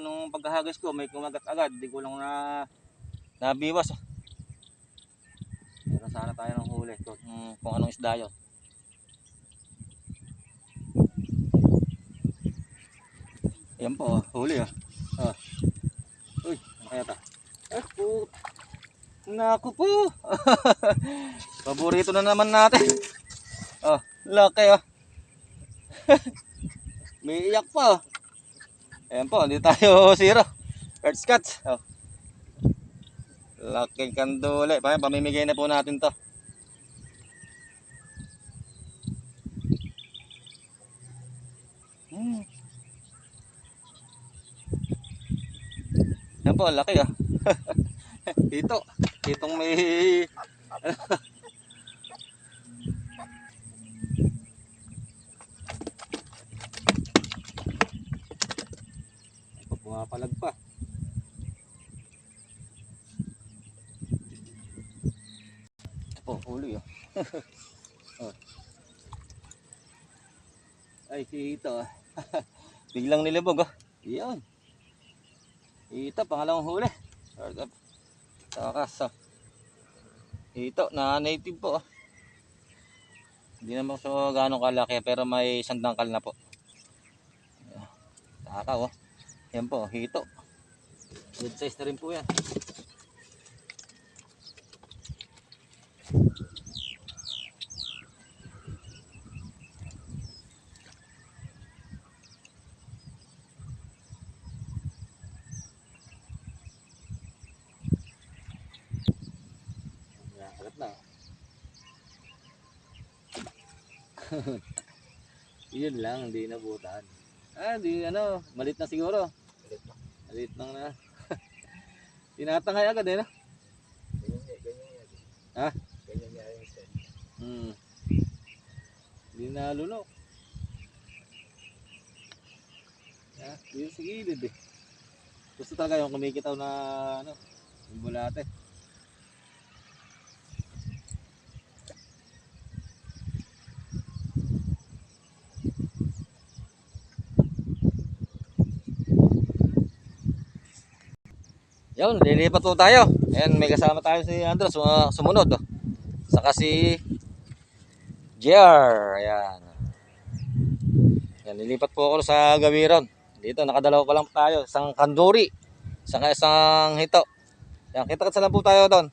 nung pagkahagis ko, may kumagat agad. Hindi ko lang na nabiwas. ah. Meron sana tayo ng huli kung, kung anong isda yun. Yan po, oh, huli ah. Ah. Uy, kaya ta? Eh, po. Naku po. Paborito na naman natin. Oh, laki oh. May iyak pa oh. Ayan po, hindi tayo zero. Earth Scotch. Oh. Laking kandule. Pa- Pamimigay na po natin to. Hmm. Yan po, laki ah. Ito. Itong may... Pumapalag pa. Ito po, huli oh. oh. Ay, kita ah. Biglang nilibog oh. Iyan. Ito, pangalawang huli. Start up. Takas oh. Ito, na native po oh. Hindi naman so gaano kalaki pero may sandangkal na po. Takaw oh. Yan po, hito. Good size na rin po yan. Alat na. Yun lang, hindi nabutan. Ah, di ano, malit na siguro. Malit lang na. Tinatangay agad eh, no? Ha? Hmm. Hindi na lunok. Ha? Dito sa gilid eh. Gusto talaga yung kumikitaw na ano, yung bulate. Yun, lilipat po tayo. Ayan, may kasama tayo si Andros, sum- sumunod. Oh. Saka si JR. Ayan. Ayan, lilipat po ako sa Gawiron. Dito, nakadalawa pa lang tayo. Isang kanduri. Saka isang hito. Ayan, kita-kita lang po tayo doon.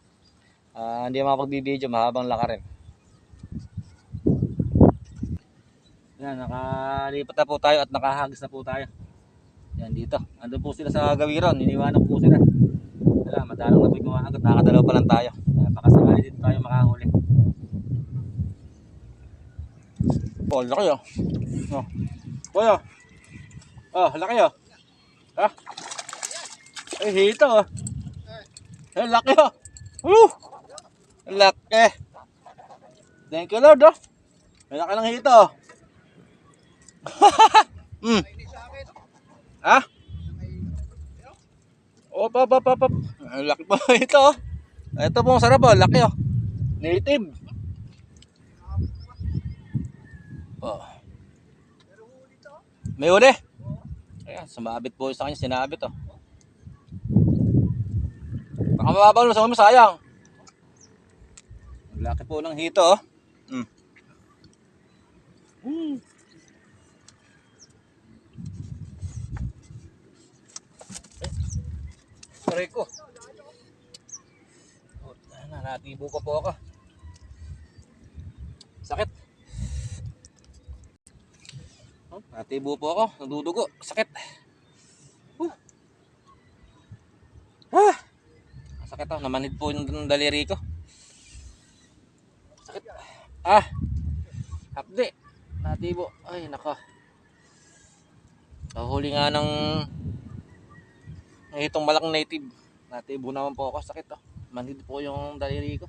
Ah, hindi makapagbibideo, mahabang laka rin. Ayan, nakalipat na po tayo at nakahagis na po tayo. Yan dito. Ando po sila sa Gawiron. Iniwanan po sila. Wala, madalang na po yung kumakagat. Nakakadalaw pa lang tayo. Baka sakali dito tayo makahuli. Oh, laki oh. Oh. Kuya. Oh, laki oh. Ha? Ay, hito oh. Ay, laki oh. Woo! Laki. Thank you Lord oh. May laki ng hito oh. mm. Ha? Pap, pap, pap, pap. Ang laki pa ito. oh. Ito po, sarap oh. Laki oh. Native. Oh. May huli. Ayan, sumabit po sa kanya. Sinabit oh. Baka mababaw sa kami, sayang. Ang laki po ng hito oh. Mm. Mm. Aray ko. Oh, na, natibo pa po ako. Sakit. Oh, natibo po ako. Nadudugo. Sakit. Huh. Ah! Sakit oh. Namanid po yung daliri ko. Sakit. Ah! Hapdi. Natibo. Ay, naka. Nahuli nga ng ng itong malakang native. Natibo naman po ako. Sakit oh. Manhid po yung daliri ko.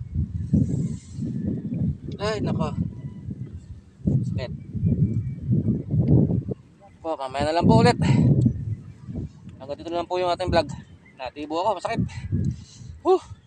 Ay, nako. Sakit. Po, mamaya na lang po ulit. Hanggang dito na lang po yung ating vlog. Natibo ako. Masakit. Huh.